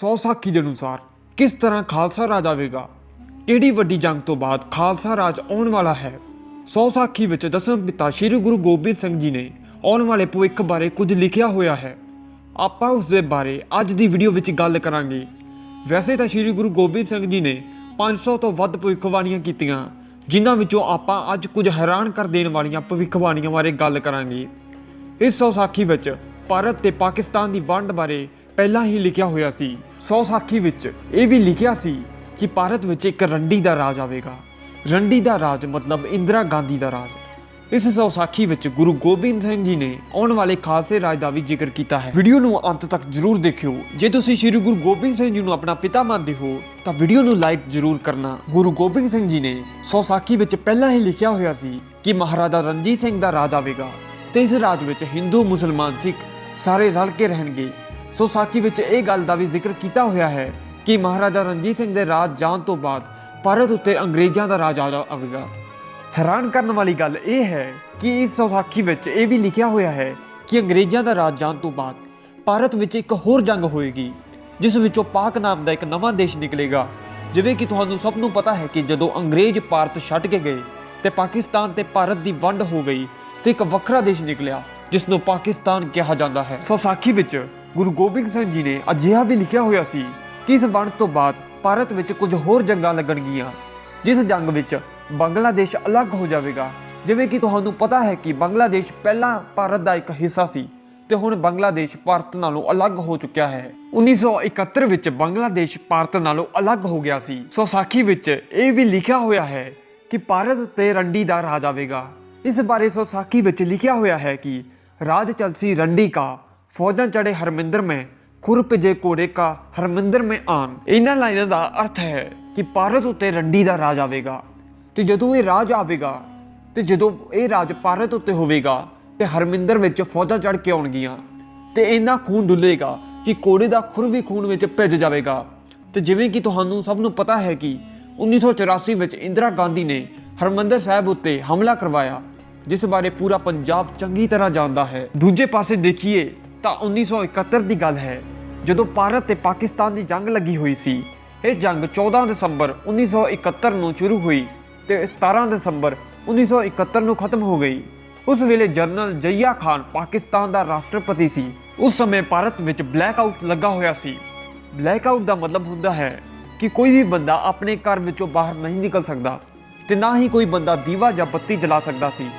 ਸੌ ਸਾਖੀ ਦੇ ਅਨੁਸਾਰ ਕਿਸ ਤਰ੍ਹਾਂ ਖਾਲਸਾ ਰਾਜ ਆਵੇਗਾ? ਕਿਹੜੀ ਵੱਡੀ ਜੰਗ ਤੋਂ ਬਾਅਦ ਖਾਲਸਾ ਰਾਜ ਆਉਣ ਵਾਲਾ ਹੈ? ਸੌ ਸਾਖੀ ਵਿੱਚ ਦਸਮ ਪਿਤਾ ਸ੍ਰੀ ਗੁਰੂ ਗੋਬਿੰਦ ਸਿੰਘ ਜੀ ਨੇ ਆਉਣ ਵਾਲੇ ਭਵਿੱਖ ਬਾਰੇ ਕੁਝ ਲਿਖਿਆ ਹੋਇਆ ਹੈ। ਆਪਾਂ ਉਸ ਦੇ ਬਾਰੇ ਅੱਜ ਦੀ ਵੀਡੀਓ ਵਿੱਚ ਗੱਲ ਕਰਾਂਗੇ। ਵੈਸੇ ਤਾਂ ਸ੍ਰੀ ਗੁਰੂ ਗੋਬਿੰਦ ਸਿੰਘ ਜੀ ਨੇ 500 ਤੋਂ ਵੱਧ ਭਵਿੱਖਬਾਣੀਆਂ ਕੀਤੀਆਂ, ਜਿਨ੍ਹਾਂ ਵਿੱਚੋਂ ਆਪਾਂ ਅੱਜ ਕੁਝ ਹੈਰਾਨ ਕਰ ਦੇਣ ਵਾਲੀਆਂ ਭਵਿੱਖਬਾਣੀਆਂ ਬਾਰੇ ਗੱਲ ਕਰਾਂਗੇ। ਇਸ ਸੌ ਸਾਖੀ ਵਿੱਚ ਭਾਰਤ ਤੇ ਪਾਕਿਸਤਾਨ ਦੀ ਵੰਡ ਬਾਰੇ ਪਹਿਲਾਂ ਹੀ ਲਿਖਿਆ ਹੋਇਆ ਸੀ, ਸੌ ਸਾਖੀ ਵਿੱਚ ਇਹ ਵੀ ਲਿਖਿਆ ਸੀ ਕਿ ਭਾਰਤ ਵਿੱਚ ਇੱਕ ਰੰਡੀ ਦਾ ਰਾਜ ਆਵੇਗਾ। ਰੰਡੀ ਦਾ ਰਾਜ ਮਤਲਬ ਇੰਦਰਾ ਗਾਂਧੀ ਦਾ ਰਾਜ। ਇਸ ਸੌਸਾਖੀ ਵਿੱਚ ਗੁਰੂ ਗੋਬਿੰਦ ਸਿੰਘ ਜੀ ਨੇ ਆਉਣ ਵਾਲੇ ਖਾਲਸੇ ਰਾਜ ਦਾ ਵੀ ਜ਼ਿਕਰ ਕੀਤਾ ਹੈ। ਵੀਡੀਓ ਨੂੰ ਅੰਤ ਤੱਕ ਜਰੂਰ ਦੇਖਿਓ। ਜੇ ਤੁਸੀਂ ਸ੍ਰੀ ਗੁਰੂ ਗੋਬਿੰਦ ਸਿੰਘ ਜੀ ਨੂੰ ਆਪਣਾ ਪਿਤਾ ਮੰਨਦੇ ਹੋ, ਤਾਂ ਵੀਡੀਓ ਨੂੰ ਲਾਈਕ ਜਰੂਰ ਕਰਨਾ। ਗੁਰੂ ਗੋਬਿੰਦ ਸਿੰਘ ਜੀ ਨੇ ਸੌਸਾਖੀ ਵਿੱਚ ਪਹਿਲਾਂ ਹੀ ਲਿਖਿਆ ਹੋਇਆ ਸੀ ਕਿ ਮਹਾਰਾਜਾ ਰਣਜੀਤ ਸਿੰਘ ਦਾ ਰਾਜ ਆਵੇਗਾ ਤੇ ਇਸ ਰਾਜ ਵਿੱਚ ਹਿੰਦੂ, ਮੁਸਲਮਾਨ, ਸਿੱਖ ਸਾਰੇ ਰਲ ਕੇ ਰਹਿਣਗੇ। ਸੋ ਸਾਖੀ ਵਿੱਚ ਇਹ ਗੱਲ ਦਾ ਵੀ ਜ਼ਿਕਰ ਕੀਤਾ ਹੋਇਆ ਹੈ ਕਿ ਮਹਾਰਾਜਾ ਰਣਜੀਤ ਸਿੰਘ ਦੇ ਰਾਜ ਜਾਣ ਤੋਂ ਬਾਅਦ ਭਾਰਤ ਉੱਤੇ ਅੰਗਰੇਜ਼ਾਂ ਦਾ ਰਾਜ ਆਵੇਗਾ। ਹੈਰਾਨ ਕਰਨ ਵਾਲੀ ਗੱਲ ਇਹ ਹੈ ਕਿ ਇਸ ਸੌਸਾਖੀ ਵਿੱਚ ਇਹ ਵੀ ਲਿਖਿਆ ਹੋਇਆ ਹੈ ਕਿ ਅੰਗਰੇਜ਼ਾਂ ਦਾ ਰਾਜ ਜਾਣ ਤੋਂ ਬਾਅਦ ਭਾਰਤ ਵਿੱਚ ਇੱਕ ਹੋਰ ਜੰਗ ਹੋਏਗੀ, ਜਿਸ ਵਿੱਚੋਂ ਪਾਕ ਨਾਮ ਦਾ ਇੱਕ ਨਵਾਂ ਦੇਸ਼ ਨਿਕਲੇਗਾ। ਜਿਵੇਂ ਕਿ ਤੁਹਾਨੂੰ ਸਭ ਨੂੰ ਪਤਾ ਹੈ ਕਿ ਜਦੋਂ ਅੰਗਰੇਜ਼ ਭਾਰਤ ਛੱਡ ਕੇ ਗਏ ਤੇ ਪਾਕਿਸਤਾਨ ਤੇ ਭਾਰਤ ਦੀ ਵੰਡ ਹੋ ਗਈ ਤੇ ਇੱਕ ਵੱਖਰਾ ਦੇਸ਼ ਨਿਕਲਿਆ ਜਿਸ ਨੂੰ ਪਾਕਿਸਤਾਨ ਕਿਹਾ ਜਾਂਦਾ ਹੈ। ਸੌਸਾਖੀ ਵਿੱਚ ਗੁਰੂ ਗੋਬਿੰਦ ਸਿੰਘ ਜੀ ਨੇ ਅਜਿਹਾ ਵੀ ਲਿਖਿਆ ਹੋਇਆ ਸੀ ਕਿ ਇਸ ਵੰਡ ਤੋਂ ਬਾਅਦ ਭਾਰਤ ਵਿੱਚ ਕੁਝ ਹੋਰ ਜੰਗਾਂ ਲੱਗਣਗੀਆਂ, ਜਿਸ ਜੰਗ ਵਿੱਚ ਬੰਗਲਾਦੇਸ਼ ਅਲੱਗ ਹੋ ਜਾਵੇਗਾ। ਜਿਵੇਂ ਕਿ ਤੁਹਾਨੂੰ ਪਤਾ ਹੈ ਕਿ ਬੰਗਲਾਦੇਸ਼ ਪਹਿਲਾਂ ਭਾਰਤ ਦਾ ਇੱਕ ਹਿੱਸਾ ਸੀ ਤੇ ਹੁਣ ਬੰਗਲਾਦੇਸ਼ ਭਾਰਤ ਨਾਲੋਂ ਅਲੱਗ ਹੋ ਚੁੱਕਿਆ ਹੈ। 1971 ਵਿੱਚ ਬੰਗਲਾਦੇਸ਼ ਭਾਰਤ ਨਾਲੋਂ ਅਲੱਗ ਹੋ ਗਿਆ ਸੀ। ਸੋ ਸਾਖੀ ਵਿੱਚ ਇਹ ਵੀ ਲਿਖਿਆ ਹੋਇਆ ਹੈ ਕਿ ਭਾਰਤ ਉੱਤੇ ਰੰਡੀ ਦਾ ਰਾਜ ਆਵੇਗਾ। ਇਸ ਬਾਰੇ ਸੋ ਸਾਖੀ ਵਿੱਚ ਲਿਖਿਆ ਹੋਇਆ ਹੈ ਕਿ ਰਾਜ ਚਲਸੀ ਰੰਡੀ ਕਾ ਫੌਜਾਂ ਚੜੇ ਹਰਮਿੰਦਰ ਮੈਂ, ਖੁਰ ਭਜੇ ਕੋੜੇ ਕਾ ਹਰਮਿੰਦਰ ਮੈਂ ਆਨ। ਇਹਨਾਂ ਲਾਈਨਾਂ ਦਾ ਅਰਥ ਹੈ ਕਿ ਭਾਰਤ ਉੱਤੇ ਰੰਡੀ ਦਾ ਰਾਜ ਆਵੇਗਾ ਤੇ ਜਦੋਂ ਇਹ ਰਾਜ ਆਵੇਗਾ ਤੇ ਜਦੋਂ ਇਹ ਰਾਜ ਭਾਰਤ ਉੱਤੇ ਹੋਵੇਗਾ ਤੇ ਹਰਮਿੰਦਰ ਵਿੱਚ ਫੌਜਾਂ ਚੜ ਕੇ ਆਉਣਗੀਆਂ ਤੇ ਇੰਨਾ ਖੂਨ ਡੁੱਲੇਗਾ ਕਿ ਕੋੜੇ ਦਾ ਖੁਰ ਵੀ ਖੂਨ ਵਿੱਚ ਭਿੱਜ ਜਾਵੇਗਾ। ਤੇ ਜਿਵੇਂ ਕਿ ਤੁਹਾਨੂੰ ਸਭ ਨੂੰ ਪਤਾ ਹੈ ਕਿ 1984 ਵਿੱਚ ਇੰਦਰਾ ਗਾਂਧੀ ਨੇ ਹਰਮੰਦਰ ਸਾਹਿਬ ਉੱਤੇ ਹਮਲਾ ਕਰਵਾਇਆ, ਜਿਸ ਬਾਰੇ ਪੂਰਾ ਪੰਜਾਬ ਚੰਗੀ ਤਰ੍ਹਾਂ ਜਾਣਦਾ ਹੈ। ਦੂਜੇ ਪਾਸੇ ਦੇਖੀਏ ਤਾਂ 1971 ਦੀ ਗੱਲ ਹੈ, ਜਦੋਂ ਭਾਰਤ ਤੇ ਪਾਕਿਸਤਾਨ ਦੀ ਜੰਗ ਲੱਗੀ ਹੋਈ ਸੀ। ਇਹ ਜੰਗ 14 ਦਸੰਬਰ 1971 ਨੂੰ ਸ਼ੁਰੂ ਹੋਈ ਤੇ 17 ਦਸੰਬਰ 1971 ਨੂੰ ਖਤਮ ਹੋ ਗਈ। ਉਸ ਵੇਲੇ ਜਨਰਲ ਜਈਆ ਖਾਨ ਪਾਕਿਸਤਾਨ ਦਾ ਰਾਸ਼ਟਰਪਤੀ ਸੀ। ਉਸ ਸਮੇਂ ਭਾਰਤ ਵਿੱਚ ਬਲੈਕ ਆਊਟ ਲੱਗਾ ਹੋਇਆ ਸੀ। ਬਲੈਕ ਆਊਟ ਦਾ ਮਤਲਬ ਹੁੰਦਾ ਹੈ ਕਿ ਕੋਈ ਵੀ ਬੰਦਾ ਆਪਣੇ ਘਰ ਵਿੱਚੋਂ ਬਾਹਰ ਨਹੀਂ ਨਿਕਲ ਸਕਦਾ ਤੇ ਨਾ ਹੀ ਕੋਈ ਬੰਦਾ ਦੀਵਾ ਜਾਂ ਬੱਤੀ ਜਲਾ ਸਕਦਾ ਸੀ।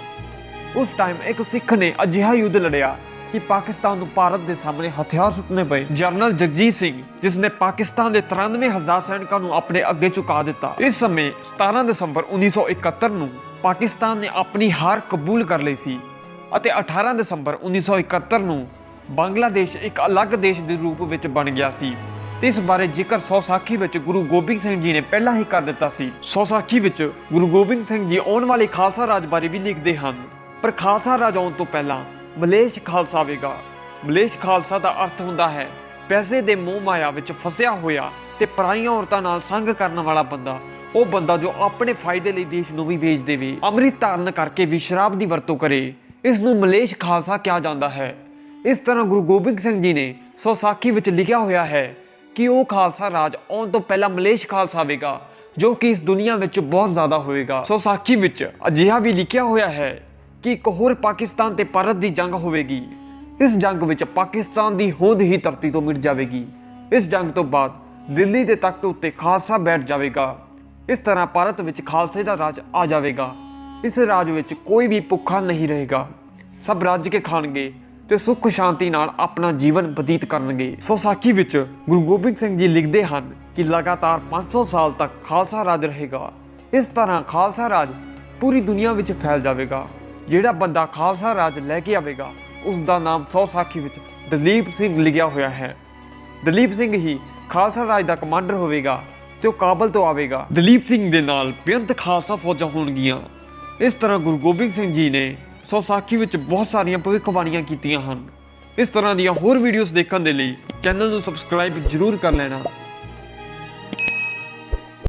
ਉਸ ਟਾਈਮ ਇੱਕ ਸਿੱਖ ਨੇ ਅਜਿਹਾ ਯੁੱਧ ਲੜਿਆ ਕਿ ਪਾਕਿਸਤਾਨ ਨੂੰ ਭਾਰਤ ਦੇ ਸਾਹਮਣੇ ਹਥਿਆਰ ਸੁੱਟਣੇ ਪਏ। ਜਨਰਲ ਜਗਜੀਤ ਸਿੰਘ ਜਿਸ ਨੇ ਪਾਕਿਸਤਾਨ ਦੇ 93000 ਸੈਨਿਕਾਂ ਨੂੰ ਆਪਣੇ ਅੱਗੇ ਝੁਕਾ ਦਿੱਤਾ। ਇਸ ਸਮੇਂ 17 ਦਸੰਬਰ 1971 ਨੂੰ ਪਾਕਿਸਤਾਨ ਨੇ ਆਪਣੀ ਹਾਰ ਕਬੂਲ ਕਰ ਲਈ ਸੀ ਅਤੇ 18 ਦਸੰਬਰ 1971 ਨੂੰ ਬੰਗਲਾਦੇਸ਼ ਇੱਕ ਅਲੱਗ ਦੇਸ਼ ਦੇ ਰੂਪ ਵਿੱਚ ਬਣ ਗਿਆ ਸੀ। ਤੇ ਇਸ ਬਾਰੇ ਜ਼ਿਕਰ ਸੌਸਾਖੀ ਵਿੱਚ ਗੁਰੂ ਗੋਬਿੰਦ ਸਿੰਘ ਜੀ ਨੇ ਪਹਿਲਾਂ ਹੀ ਕਰ ਦਿੱਤਾ ਸੀ। ਸੌਸਾਖੀ ਵਿੱਚ ਗੁਰੂ ਗੋਬਿੰਦ ਸਿੰਘ ਜੀ ਆਉਣ ਵਾਲੇ ਖਾਲਸਾ ਰਾਜ ਬਾਰੇ ਵੀ ਲਿਖਦੇ ਹਨ। ਪਰ ਖਾਲਸਾ ਰਾਜ ਆਉਣ ਤੋਂ ਪਹਿਲਾਂ ਮਲੇਸ਼ ਖਾਲਸਾ ਵੇਗਾ। ਮਲੇਸ਼ ਖਾਲਸਾ ਦਾ ਅਰਥ ਹੁੰਦਾ ਹੈ, ਪੈਸੇ ਦੇ ਮੋਹ ਮਾਇਆ ਵਿੱਚ ਫਸਿਆ ਹੋਇਆ ਤੇ ਪਰਾਈਆਂ ਔਰਤਾਂ ਨਾਲ ਸੰਗ ਕਰਨ ਵਾਲਾ ਬੰਦਾ। ਉਹ ਬੰਦਾ ਜੋ ਆਪਣੇ ਫਾਇਦੇ ਲਈ ਦੇਸ਼ ਨੂੰ ਵੀ ਵੇਚ ਦੇਵੇ, ਅੰਮ੍ਰਿਤ ਧਾਰਨ ਕਰਕੇ ਵੀ ਸ਼ਰਾਬ ਦੀ ਵਰਤੋਂ ਕਰੇ ਇਸ ਨੂੰ ਮਲੇਸ਼ ਖਾਲਸਾ ਕਿਹਾ ਜਾਂਦਾ ਹੈ। ਇਸ ਤਰ੍ਹਾਂ ਗੁਰੂ ਗੋਬਿੰਦ ਸਿੰਘ ਜੀ ਨੇ ਸੋ ਸਾਖੀ ਵਿੱਚ ਲਿਖਿਆ ਹੋਇਆ ਹੈ ਕਿ ਉਹ ਖਾਲਸਾ ਰਾਜ ਆਉਣ ਤੋਂ ਪਹਿਲਾਂ ਮਲੇਸ਼ ਖਾਲਸਾ ਆਵੇਗਾ ਜੋ ਕਿ ਇਸ ਦੁਨੀਆ ਵਿੱਚ ਬਹੁਤ ਜ਼ਿਆਦਾ ਹੋਵੇਗਾ। ਸੋ ਸਾਖੀ ਵਿੱਚ ਅਜਿਹਾ ਵੀ ਲਿਖਿਆ ਹੋਇਆ ਹੈ ਕਿ ਇੱਕ ਹੋਰ ਪਾਕਿਸਤਾਨ ਤੇ ਭਾਰਤ ਦੀ ਜੰਗ ਹੋਵੇਗੀ। ਇਸ ਜੰਗ ਵਿੱਚ ਪਾਕਿਸਤਾਨ ਦੀ ਹੋਂਦ ਹੀ ਧਰਤੀ ਤੋਂ ਮਿਟ ਜਾਵੇਗੀ। ਇਸ ਜੰਗ ਤੋਂ ਬਾਅਦ ਦਿੱਲੀ ਦੇ ਤਖਤ ਉੱਤੇ ਖਾਲਸਾ ਬੈਠ ਜਾਵੇਗਾ। ਇਸ ਤਰ੍ਹਾਂ ਭਾਰਤ ਵਿੱਚ ਖਾਲਸੇ ਦਾ ਰਾਜ ਆ ਜਾਵੇਗਾ। ਇਸ ਰਾਜ ਵਿੱਚ ਕੋਈ ਵੀ ਭੁੱਖਾ ਨਹੀਂ ਰਹੇਗਾ। ਸਭ ਰੱਜ ਕੇ ਖਾਣਗੇ ਤੇ ਸੁੱਖ ਸ਼ਾਂਤੀ ਨਾਲ ਆਪਣਾ ਜੀਵਨ ਬਤੀਤ ਕਰਨਗੇ। ਸੋ ਸਾਖੀ ਵਿੱਚ ਗੁਰੂ ਗੋਬਿੰਦ ਸਿੰਘ ਜੀ ਲਿਖਦੇ ਹਨ ਕਿ ਲਗਾਤਾਰ 500 ਸਾਲ ਤੱਕ ਖਾਲਸਾ ਰਾਜ ਰਹੇਗਾ। ਇਸ ਤਰ੍ਹਾਂ ਖਾਲਸਾ ਰਾਜ ਪੂਰੀ ਦੁਨੀਆ ਵਿੱਚ ਫੈਲ ਜਾਵੇਗਾ। ਜਿਹੜਾ ਬੰਦਾ ਖਾਲਸਾ ਰਾਜ ਲੈ ਕੇ ਆਵੇਗਾ ਉਸ ਦਾ ਨਾਮ ਸੌ ਸਾਖੀ ਵਿੱਚ ਦਲੀਪ ਸਿੰਘ ਲਿਖਿਆ ਹੋਇਆ ਹੈ। ਦਲੀਪ ਸਿੰਘ ਹੀ ਖਾਲਸਾ ਰਾਜ ਦਾ ਕਮਾਂਡਰ ਹੋਵੇਗਾ ਤੇ ਉਹ ਕਾਬਲ ਤੋਂ ਆਵੇਗਾ। ਦਲੀਪ ਸਿੰਘ ਦੇ ਨਾਲ ਬੇਅੰਤ ਖਾਲਸਾ ਫੌਜਾਂ ਹੋਣਗੀਆਂ। ਇਸ ਤਰ੍ਹਾਂ ਗੁਰੂ ਗੋਬਿੰਦ ਸਿੰਘ ਜੀ ਨੇ ਸੋ ਸਾਖੀ ਵਿੱਚ ਬਹੁਤ ਸਾਰੀਆਂ ਭਵਿੱਖਬਾਣੀਆਂ ਕੀਤੀਆਂ ਹਨ। ਇਸ ਤਰ੍ਹਾਂ ਦੀਆਂ ਹੋਰ ਵੀਡੀਓਜ਼ ਦੇਖਣ ਦੇ ਲਈ ਚੈਨਲ ਨੂੰ ਸਬਸਕ੍ਰਾਈਬ ਜ਼ਰੂਰ ਕਰ ਲੈਣਾ।